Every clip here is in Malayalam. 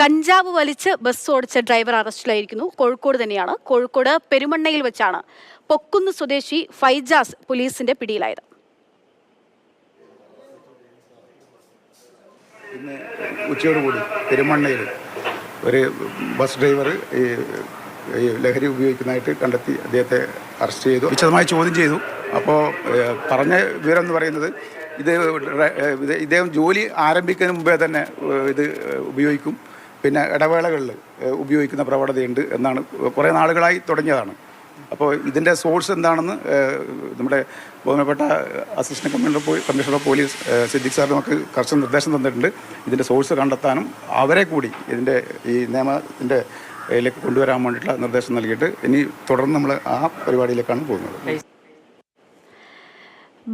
കഞ്ചാവ് വലിച്ച് ബസ് ഓടിച്ച ഡ്രൈവർ അറസ്റ്റിലായിരിക്കുന്നു. കോഴിക്കോട് തന്നെയാണ്. കോഴിക്കോട് പെരുമണ്ണയിൽ വെച്ചാണ് പൊക്കുന്ന് സ്വദേശി ഫൈജാസ് പോലീസിന്റെ പിടിയിലായത്. ഇന്ന് ഉച്ചയോടുകൂടി പെരുമണ്ണയിൽ ഒരു ബസ് ഡ്രൈവർ ഈ ഈ ലഹരി ഉപയോഗിക്കുന്നതായിട്ട് കണ്ടെത്തി അദ്ദേഹത്തെ അറസ്റ്റ് ചെയ്തു. വിശദമായി ചോദ്യം ചെയ്തു. അപ്പോൾ പറഞ്ഞ വിവരം എന്ന് പറയുന്നത് ഇത് ഇദ്ദേഹം ജോലി ആരംഭിക്കുന്നതിന് മുമ്പേ തന്നെ ഇത് ഉപയോഗിക്കും. പിന്നെ ഇടവേളകളിൽ ഉപയോഗിക്കുന്ന പ്രവണതയുണ്ട് എന്നാണ് കുറേ നാളുകളായി തുടങ്ങിയതാണ്. അപ്പോൾ ഇതിന്റെ സോഴ്സ് എന്താണെന്ന് നമ്മുടെ ബഹുമാനപ്പെട്ട assistant commissioner commissioner of police Siddique sir നമുക്ക് കർശന നിർദ്ദേശം തന്നിട്ടുണ്ട്. ഇതിന്റെ സോഴ്സ് കണ്ടെത്താനും അവരെ കൂടി ഇതിന്റെ ഈ നിയമത്തിന്റെ ഇതിലേക്ക് കൊണ്ടുവരാൻ വേണ്ടിയിട്ടുള്ള നിർദ്ദേശം നൽകിയിട്ട് ഇനി തുടർന്ന് നമ്മൾ ആ പരിപാടിയിലേക്കാണ് പോകുന്നത്.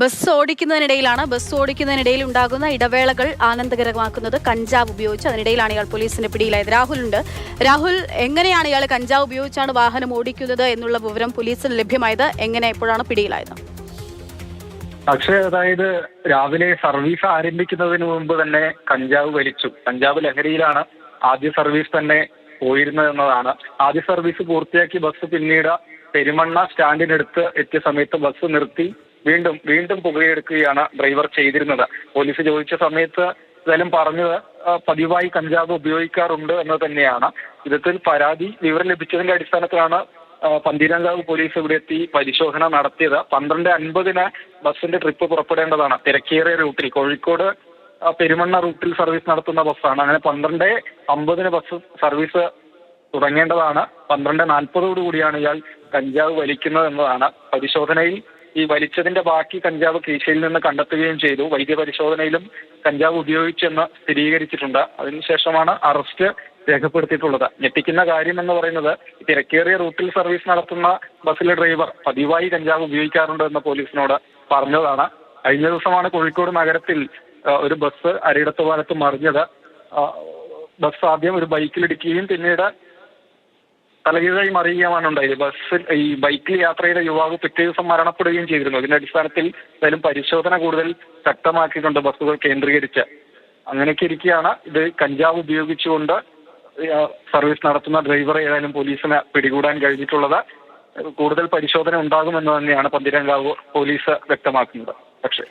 ബസ് ഓടിക്കുന്നതിനിടയിലാണ് ബസ് ഓടിക്കുന്നതിനിടയിൽ ഉണ്ടാകുന്ന ഇടവേളകൾ ആനന്ദകരമാക്കുന്നത് കഞ്ചാവ് ഉപയോഗിച്ച്. അതിനിടയിലാണ് ഇയാൾ പോലീസിന്റെ പിടിയിലായത്. രാഹുലുണ്ട്. രാഹുൽ എങ്ങനെയാണ് ഇയാൾ കഞ്ചാവ് ഉപയോഗിച്ചാണ് വാഹനം ഓടിക്കുന്നത് എന്നുള്ള വിവരം പോലീസിന് ലഭ്യമായത്? എങ്ങനെ എപ്പോഴാണ് പിടിയിലായത്? പക്ഷേ അതായത് രാവിലെ സർവീസ് ആരംഭിക്കുന്നതിന് മുമ്പ് തന്നെ കഞ്ചാവ് വലിച്ചു. കഞ്ചാവ് ലഹരിയിലാണ് ആദ്യ സർവീസ് തന്നെ പോയിരുന്നത് എന്നതാണ്. ആദ്യ സർവീസ് പൂർത്തിയാക്കി ബസ് പിന്നീട് പെരുമണ്ണ സ്റ്റാൻഡിനടുത്ത് എത്തിയ സമയത്ത് ബസ് നിർത്തി. വീണ്ടും വീണ്ടും പുകയെടുക്കുകയാണ് ഡ്രൈവർ ചെയ്തിരുന്നത്. പോലീസ് ചോദിച്ച സമയത്ത് എന്തായാലും പറഞ്ഞത് പതിവായി കഞ്ചാവ് ഉപയോഗിക്കാറുണ്ട് എന്ന് തന്നെയാണ്. വിധത്തിൽ പരാതി വിവരം ലഭിച്ചതിന്റെ അടിസ്ഥാനത്തിലാണ് പന്തീരാങ്കാവ് പോലീസ് ഇവിടെ എത്തി പരിശോധന നടത്തിയത്. പന്ത്രണ്ട് അൻപതിന് ബസ്സിന്റെ ട്രിപ്പ് പുറപ്പെടേണ്ടതാണ്. തിരക്കേറിയ റൂട്ടിൽ കോഴിക്കോട് പെരുമണ്ണ റൂട്ടിൽ സർവീസ് നടത്തുന്ന ബസ്സാണ്. അങ്ങനെ പന്ത്രണ്ട് അമ്പതിന് ബസ് സർവീസ് തുടങ്ങേണ്ടതാണ്. പന്ത്രണ്ട് നാൽപ്പതോടു കൂടിയാണ് ഇയാൾ കഞ്ചാവ് വലിക്കുന്നത് എന്നതാണ് പരിശോധനയിൽ ഈ വലിച്ചതിന്റെ ബാക്കി കഞ്ചാവ് കീശയിൽ നിന്ന് കണ്ടെത്തുകയും ചെയ്തു. വൈദ്യപരിശോധനയിലും കഞ്ചാവ് ഉപയോഗിച്ചെന്ന് സ്ഥിരീകരിച്ചിട്ടുണ്ട്. അതിനുശേഷമാണ് അറസ്റ്റ് രേഖപ്പെടുത്തിയിട്ടുള്ളത്. ഞെട്ടിക്കുന്ന കാര്യം എന്ന് പറയുന്നത് തിരക്കേറിയ റൂട്ടിൽ സർവീസ് നടത്തുന്ന ബസ്സിലെ ഡ്രൈവർ പതിവായി കഞ്ചാവ് ഉപയോഗിക്കാറുണ്ട് എന്ന് പോലീസിനോട് പറഞ്ഞതാണ്. കഴിഞ്ഞ ദിവസമാണ് കോഴിക്കോട് നഗരത്തിൽ ഒരു ബസ് അരയിടത്ത് പാലത്ത് മറിഞ്ഞത്. ബസ് ആദ്യം ഒരു ബൈക്കിലിടിക്കുകയും പിന്നീട് തലകീഴായി മറിയുകയുമാണ് ഉണ്ടായത് ബസ് ഈ ബൈക്കിൽ യാത്ര ചെയ്ത യുവാവ് പിറ്റേ ദിവസം മരണപ്പെടുകയും ചെയ്തിരുന്നു. അതിന്റെ അടിസ്ഥാനത്തിൽ എന്തായാലും പരിശോധന കൂടുതൽ ശക്തമാക്കിയിട്ടുണ്ട് ബസ്സുകൾ കേന്ദ്രീകരിച്ച്. അങ്ങനെയൊക്കെ ഇരിക്കുകയാണ്. ഇത് കഞ്ചാവ് ഉപയോഗിച്ചുകൊണ്ട് സർവീസ് നടത്തുന്ന ഡ്രൈവറെ ഏതായാലും പോലീസിന് പിടികൂടാൻ കഴിഞ്ഞിട്ടുള്ളത്. കൂടുതൽ പരിശോധന ഉണ്ടാകുമെന്ന് തന്നെയാണ് പന്തിരങ്കാവ് പോലീസ് വ്യക്തമാക്കുന്നത്. പക്ഷേ